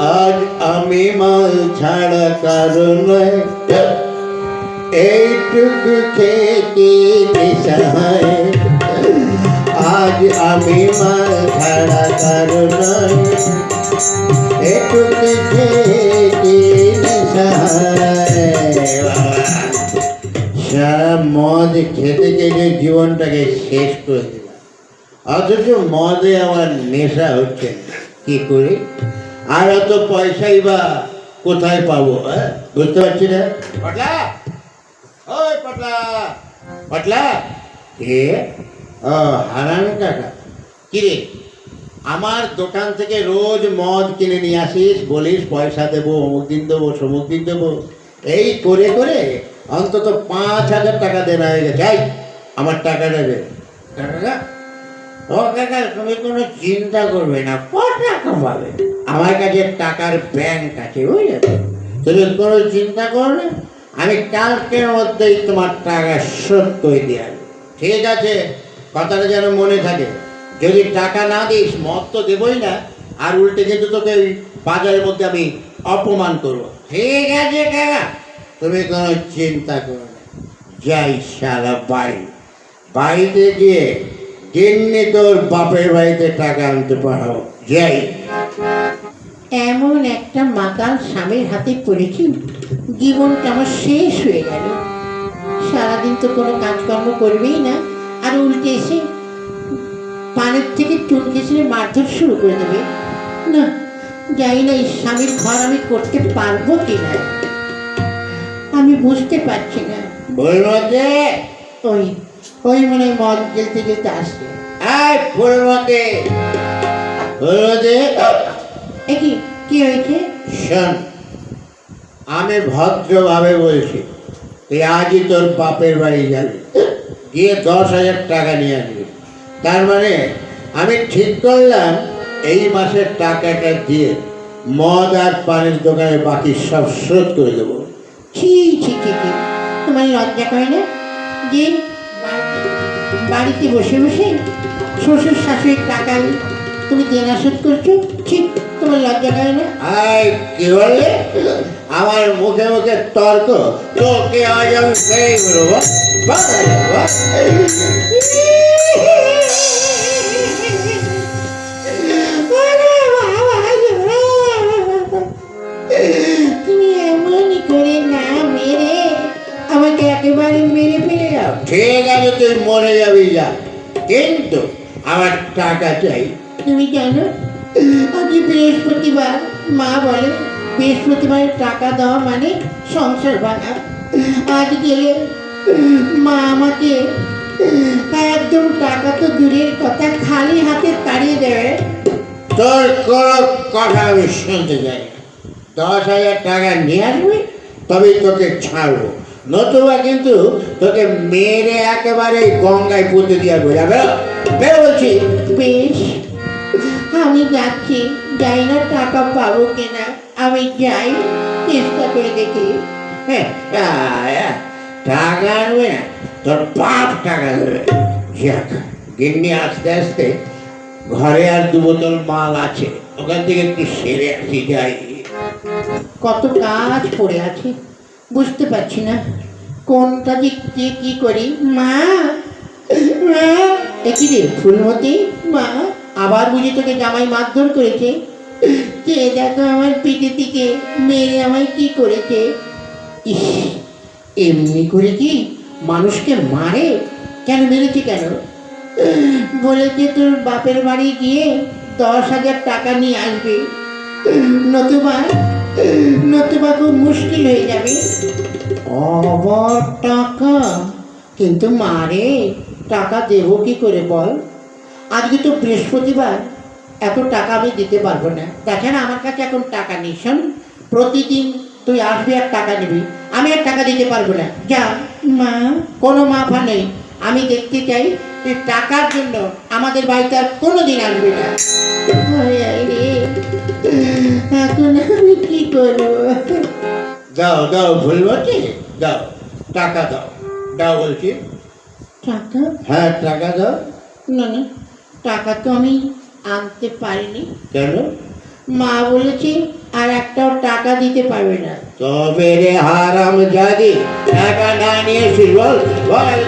আজ আমি মাল ছাড়া কারণ এইটুকু খেতে নেশা আজ আমি মাল ছাড়া কারণ এইটুকু খেতে সারা মদ খেতে খেতে জীবনটাকে শেষ করে দিলাম। অথচ মদে আমার নেশা হচ্ছে। কি করে? আর অত পয়সাই বা কোথায় পাবো হ্যাঁ? বুঝতে পারছি না? পটলা! ওই পটলা! পটলা! কে? ও হারানো টাকা কিরে? আমার দোকান থেকে রোজ মদ কিনে নিয়ে আসিস বলিস পয়সা দেবো অমুক দিন দেবো সমুক দিন দেবো। এই করে করে অন্তত পাঁচ হাজার টাকা দেনা হয়ে গেছে। আমার টাকা দেবে টাকা ও কাকা তুমি কোনো চিন্তা করবে না টাকা পাবে। আমার কাছে টাকার ব্যাংক আছে, বুঝলে? তুমি কোনো চিন্তা করো না আমি কালকের মধ্যেই তোমার টাকা শোধ করে দিয়ে। ঠিক আছে? কথাটা যেন মনে থাকে। যদি টাকা না দিস মত তো দেবই না। আর উল্টে কিন্তু তোকে ওই বাজারের মধ্যে আমি অপমান করব। ঠিক আছে, কাকা? তুমি কোনো চিন্তা করো না। যাই সারা বাড়ি। বাড়িতে গিয়ে যেমনি তোর বাপের বাড়িতে টাকা আনতে পারো। যাই। এমন একটা মাতাল স্বামীর হাতে পড়েছি জীবনটা আমার শেষ হয়ে গেল। সারাদিন তো কোনো কাজকর্ম করবেই না আর উল্টে এসে পানের থেকে চুলকে ছেড়ে মারধর শুরু করে দেবে। না জানি না এই স্বামীর ঘর আমি করতে পারব কি না? আমি বুঝতে পারছি না। বলব যে ওই ওই মনে মদ গেলতে গেলতে আসছে। এই ফুলমতে। ফুলমতে? এ কি কি হয়েছে? শোন আমি ভদ্রভাবে বলছি তুই আজই তোর বাপের বাড়ি যাবি। গিয়ে দশ হাজার টাকা নিয়ে আসবি। তার মানে আমি ঠিক করলাম এই মাসের টাকাটা দিয়ে মদ আর পানির দোকানে বাকি সব শোধ করে দেবো। ছি ছি ছি ছি। তোমার লজ্জা করে না? যে বাড়িতে বসে বসে শ্বশুর শাশুড়ির টাকায় তুমি দেনা শোধ করছ ঠিক তোমার লজ্জা করে না? আই কি বললে? আমার মুখে মুখে তর্ক। তোকে আজ আমি সেই বলব তুমি এমনই করে না মেরে আমাকে একেবারে মেরে ফেলে দাও। ঠিক আছে তুই মরে যাবি। কিন্তু আমার টাকা চাই। তুমি জানো আজ বৃহস্পতিবার, মা বলে, বৃহস্পতিবার টাকা দেওয়া মানে সংসার ভাঙা। আজ গেলে মা আমাকে একদম টাকা তো দূরের কথা খালি হাতে তাড়িয়ে দেবে তোর কোনো কথা আমি শুনতে চাই দশ হাজার টাকা নিয়ে আসবি, তবেই তোকে ছাড়বো। নতুবা কিন্তু তোকে মেরে একেবারে গঙ্গায় পুঁতে দিয়ে বোঝাবে বেরো বলছি। বেশ আমি যাচ্ছি। যাই না টাকা পাবো কিনা? আমি যাই চেষ্টা করে দেখি। হ্যাঁ, টাকা আনবে না তোর বাপ টাকা দেবে। যাক গিন্নি আস্তে আস্তে ঘরে আর দু বোতল মাল আছে। ওখান থেকে একটু সেরে আসি যাই। কত কাজ পড়ে আছে। বুঝতে পারছি না। কোনটা দিয়ে কি করি? মা মা একই রে, ফুলমতি, মা, আবার বুঝি তোকে জামাই মারধর করেছে। কে দেখো আমার পিঠে দিকে মেরে আমায় কি করেছে? ইস, এমনি করে কি মানুষকে মারে? কেন মেরেছে কেন? বলেছে তোর বাপের বাড়ি গিয়ে দশ হাজার টাকা নিয়ে আসবে। নতুবা নতুবা খুব মুশকিল হয়ে যাবে। আবার টাকা। কিন্তু মারে টাকা দেবো কি করে বল? আজকে তো বৃহস্পতিবার এত টাকা আমি দিতে পারব না। দেখেন আমার কাছে এখন টাকা নেই। শোন প্রতিদিন তুই আসবি আর টাকা নিবি। আমি আর টাকা দিতে পারব না। যা মা কোনো মাফা নেই। আমি দেখতে চাই যে টাকার জন্য আমাদের বাড়িতে আর কোনো দিন আসবে না। রে, এখন আমি কি করব? দাও দাও ভুলবটি দাও টাকা দাও। দাও বলছি। টাকা? হ্যাঁ টাকা দাও। না না টাকা তো আমি আনতে পারিনি। কেন? মা বলেছে আর একটাও টাকা দিতে পারবে না। তবে রে হারাম জাদি টাকা না নিয়ে বল বল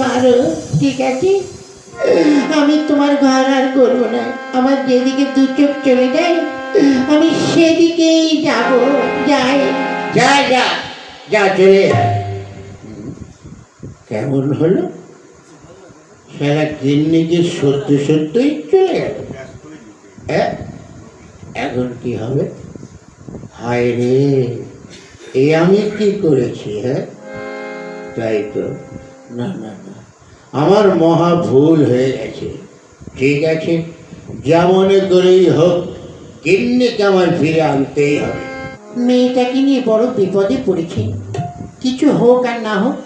মারো, ঠিক আছে? আমি তোমার ঘর আর করব না। আমার যেদিকে দু চোখ চলে যায়, আমি সেদিকেই যাব। যাই। যা যা যা, চলে যা। কেমন হলো? সারা গিন্নিকে সত্য সত্যই চলে গেল। হ্যাঁ? এখন কি হবে? হায় রে, এ আমি কি করেছি হ্যাঁ? তাই তো। না না না। আমার মহা ভুল হয়ে গেছে। ঠিক আছে? যেমন করেই হোক গিন্নিকে আমার ফিরে আনতেই হবে। মেয়েটাকে নিয়ে বড় বিপদে পড়েছে। কিছু হোক আর না হোক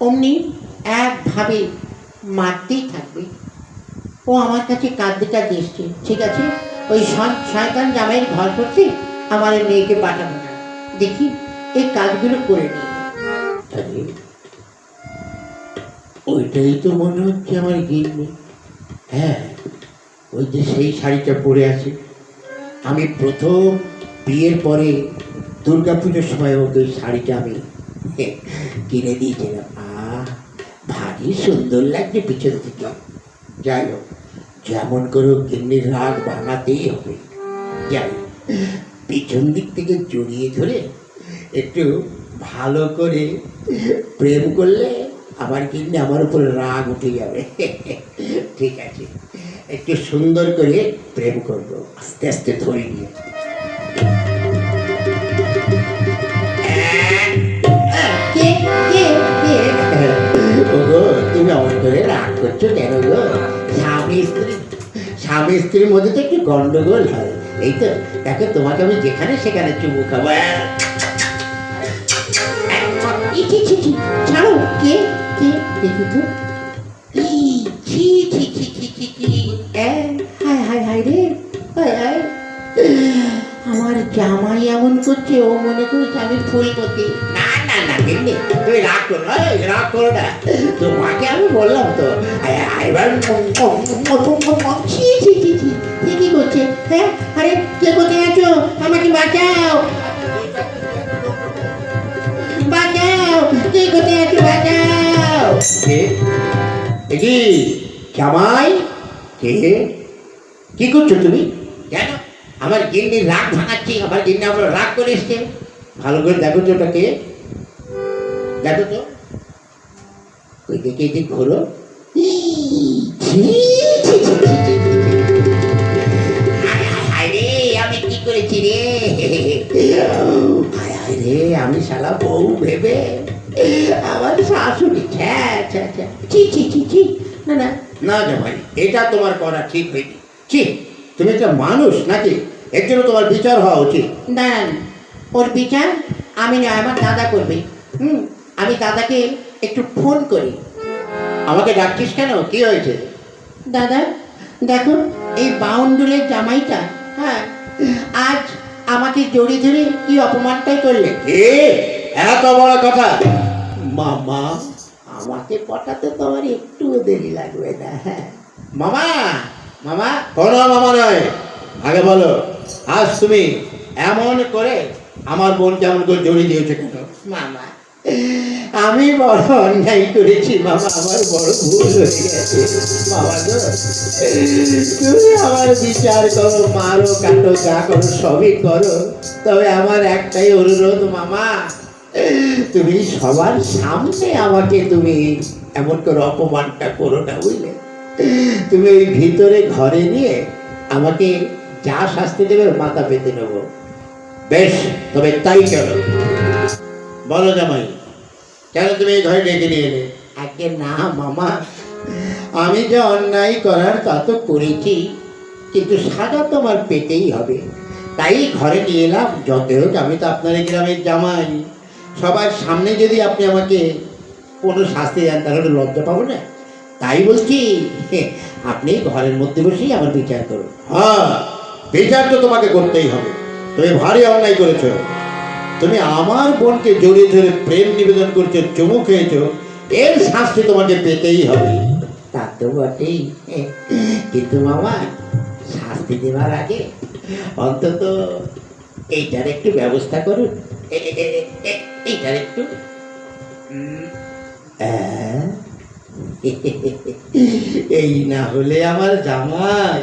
অমনি একভাবে মারতেই থাকবে। ও আমার কাছে কাঁদতে কাঁদতে এসছে। ঠিক আছে? ওই শয়তান জামাইয়ের ঘর করতে আমার মেয়েকে পাঠাবো না। দেখি এই কাজগুলো করে নিই। ওইটাই তো মনে হচ্ছে আমার গিন্নি। হ্যাঁ ওই যে সেই শাড়িটা পরে আছে। আমি প্রথম বিয়ের পরে দুর্গা পুজোর সময় ওকে ওই শাড়িটা আমি কিনে দিয়েছিলাম। আহ, ভারী সুন্দর লাগছে পিছন থেকে। যাই হোক, যেমন করে গিন্নির রাগ ভাঙাতেই হবে। যাই পিছন দিক থেকে জড়িয়ে ধরে একটু ভালো করে প্রেম করলে আমার কিন্তু আমার উপরে রাগ উঠে যাবে ঠিক আছে একটু সুন্দর করে প্রেম করব আস্তে আস্তে ধরে নিয়ে তুমি আমার করে রাগ করছ কেন গো স্বামী স্ত্রী স্বামী স্ত্রীর মধ্যে তো একটু গন্ডগোল হয় এই তো দেখো তোমাকে আমি যেখানে সেখানে চুমু খাব ছাড়ো কে দেখি তো ছি ছি ছি ছি ছি ছি হায় হায় হায় রে হায় হায়। আমার জামাই এমন করছে ও মনে করছে আমি ফুলপতি না না না তুমি রাগ করো না, রাগ করো না। তোমাকে আমি বললাম তো এবার কি করছে? হ্যাঁ? আরে কে কোথায় আছো? আমাকে বাঁচাও। বাঁচাও কে কোথায় আছো? বাঁচাও। কে? একি জামাই? কে? কি করছ তুমি? কেন? আমার গিন্নি রাগ ভাঙাচ্ছি, আমার গিন্নি আমার রাগ করে এসছে। ভালো করে দেখো তো ওটাকে দেখো তো। ওই দিকে এদিক ঘোরো। আমি কি করেছি রে? রে, আমি শালা বউ ভেবে। আমার শাশুড়ি ছ্যা ছ্যা ছ্যা ছি ছি ছি ছি। না না। না জামাই এটা তোমার করা ঠিক হয়নি। ঠিক তুমি একটা মানুষ নাকি? এর জন্য তোমার বিচার হওয়া উচিত। দাঁড়ান ওর বিচার আমি না আমার দাদা করবে। হুম আমি দাদাকে একটু ফোন করি। আমাকে ডাকছিস কেন? কি হয়েছে? দাদা দেখো এই বাউন্ডুলের জামাইটা হ্যাঁ আজ আমাকে জড়ি ধরে কি অপমানটাই করলে? এত বড় কথা। মামা। আমাকে পটাতে তোমার একটুও দেরি লাগবে না হ্যাঁ। মামা মামা কোনো মামা নয়। আগে বলো আজ তুমি এমন করে আমার বোন কেমন করে জড়িয়ে দিয়েছ কেন? মামা আমি বড় অন্যায় করেছি মামা আমার বড় ভুল হয়ে গেছে। মামা তুমি আমার বিচার করো মারো কাটো যা করো সবই করো। তবে আমার একটাই অনুরোধ মামা তুমি সবার সামনে আমাকে তুমি এমন করে অপমানটা করো না বুঝলে? তুমি ওই ভিতরে ঘরে নিয়ে আমাকে যা শাস্তি দেবে মাথা পেতে নেব। বেশ তবে তাই কেন বলো জামাই কেন তুমি এই ঘরে ডেকে নিয়ে এলে? আগে না মামা। আমি যে অন্যায় করার তা তো করেছি কিন্তু সাজা তোমার পেতেই হবে। তাই ঘরে নিয়ে এলাম যত হোক আমি তো আপনার গ্রামের জামাই। সবার সামনে যদি আপনি আমাকে কোনো শাস্তি দেন তাহলে লজ্জা পাবো না। তাই বলছি আপনি ঘরের মধ্যে বসেই আমার বিচার করুন। হ্যাঁ বিচার তো তোমাকে করতেই হবে। তুমি ভারী অন্যায় করেছ। তুমি আমার বোনকে জড়িয়ে ধরে প্রেম নিবেদন করছ চুমু খেয়েছো এর শাস্তি তোমাকে পেতেই হবে। তা তো বটেই। কিন্তু মামা শাস্তি দেওয়ার আগে অন্তত এইটার একটু ব্যবস্থা করুন। এইটার একটু এই না হলে আমার জামাই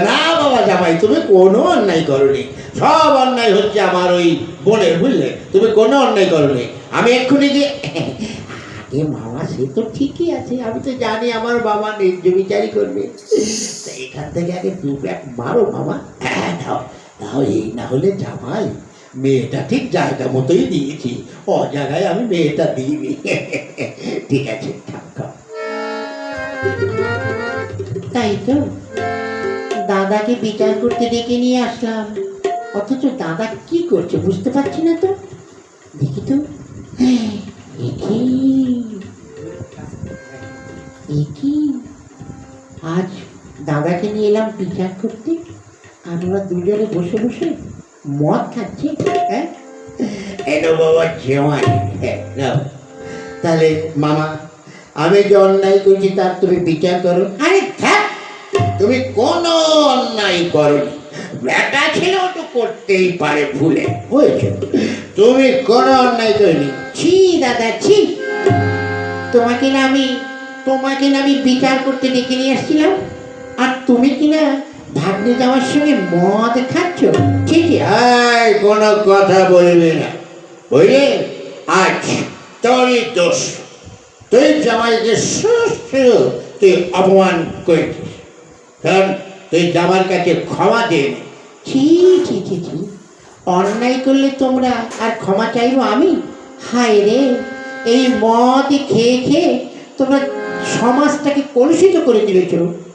না বাবা জামাই তুমি কোনো অন্যায় করনি সব অন্যায় হচ্ছে আমার ওই বোনের বুঝলে তুমি কোনো অন্যায় করনি আমি এক্ষুনি যে আগে মামা সে তো ঠিকই আছে আমি তো জানি আমার বাবা বিচারই করবে এখান থেকে আগে দু প্যাক মারো মামা হ্যাঁ, দাও দাও এই না হলে জামাই মেয়েটা ঠিক জায়গা মতোই দিয়েছি। ও, জায়গায় আমি মেয়েটা দিইনি। ঠিক আছে। তাই তো। দাদাকে বিচার করতে ডেকে নিয়ে আসলাম। অথচ দাদা কি করছে বুঝতে পারছি না তো। দেখি তো। আজ দাদাকে নিয়ে এলাম বিচার করতে। আর ওরা দুজনে বসে বসে মদ খাচ্ছে এলো বাবা জেওয়াই হ্যাঁ নাও। তাহলে মামা আমি যে অন্যায় করছি তার তুমি বিচার করো আরে থাক তুমি কোনো অন্যায় করনি ব্যাটা ছেলেও তো করতেই পারে ভুলে হয়েছে তুমি কোনো অন্যায় করনি ছি দাদা ছি তোমাকে না আমি তোমাকে না আমি বিচার করতে ডেকে নিয়ে আসছিলাম আর তুমি কি না ভাগ্নে যাওয়ার সঙ্গে মদ খাচ্ছ? ঠিকই। এই কোনো কথা বলবে না। বুঝলে? আজ তোরই দোষ। তুই জামাইকে সুস্থ তুই অপমান করেছিস। কারণ তুই জামার কাছে ক্ষমা দে ছি ছি অন্যায় করলে তোমরা আর ক্ষমা চাইব আমি? হায় রে এই মদ খেয়ে খেয়ে তোমরা সমাজটাকে কলুষিত করে দিয়েছ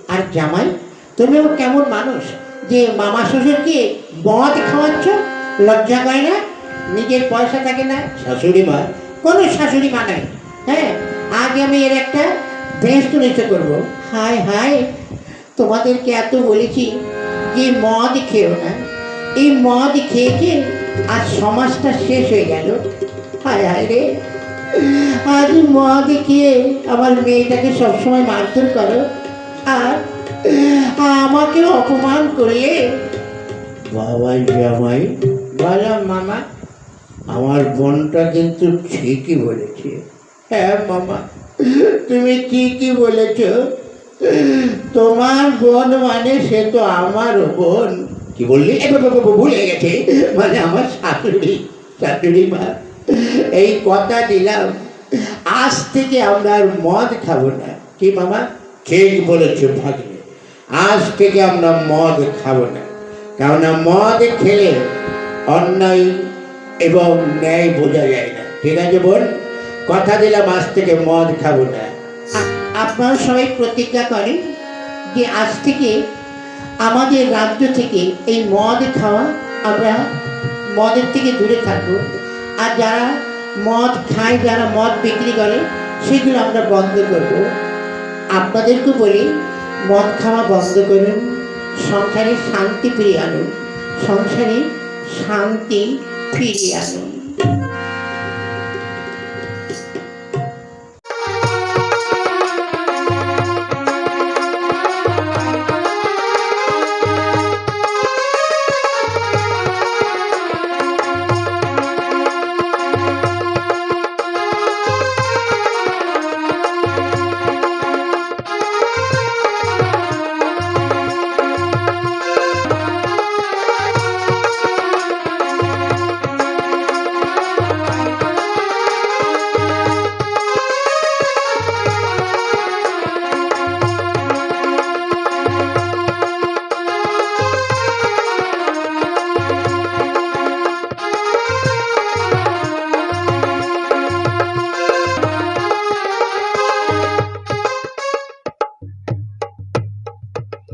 আর জামাই? তুমিও কেমন মানুষ? যে মামা শ্বশুরকে মদ খাওয়াচ্ছ? লজ্জা করে না? নিজের পয়সা থাকে না? শাশুড়ি মা। কোনো শাশুড়ি মা নাই। হ্যাঁ? আজ আমি এর একটা বেশ তুলিত করব। হায় হায়! তোমাদেরকে এত বলেছি যে মদ খেও না। এই মদ খেয়ে খেয়ে আজ সমাজটা শেষ হয়ে গেল। হায় হায় রে! আজ মদ খেয়ে আমার মেয়েটাকে সবসময় মারধর করো। আর আমাকে অপমান করলে বাবা জামাই বলো মামা আমার বোনটা কিন্তু ঠিকই বলেছে। হ্যাঁ মামা তুমি ঠিকই বলেছ। তোমার বোন মানে সে তো আমারও বোন। কি বললি? বাবা, বাবা, ভুলে গেছে। মানে আমার শাশুড়ি শাশুড়ি মা এই কথা দিলাম। আজ থেকে আমরা আর মদ খাব না। কি মামা? ঠিক বলেছ ভাগ্নে। আজ থেকে আমরা মদ খাব না। কেননা মদ খেলে অন্যায় এবং ন্যায় বোঝা যায় না। ঠিক আছে বোন? কথা দিলাম, আজ থেকে মদ খাব না। আপনারা সবাই প্রতিজ্ঞা করেন যে আজ থেকে আমাদের রাজ্য থেকে এই মদ খাওয়া আমরা মদের থেকে দূরে থাকব। আর যারা মদ খায়, যারা মদ বিক্রি করে, সেগুলো আমরা বন্ধ করব। আপনাদেরকে বলি মদ খাওয়া বন্ধ করুন সংসারে শান্তি ফিরিয়ে আনুন সংসারে শান্তি ফিরিয়ে আনুন।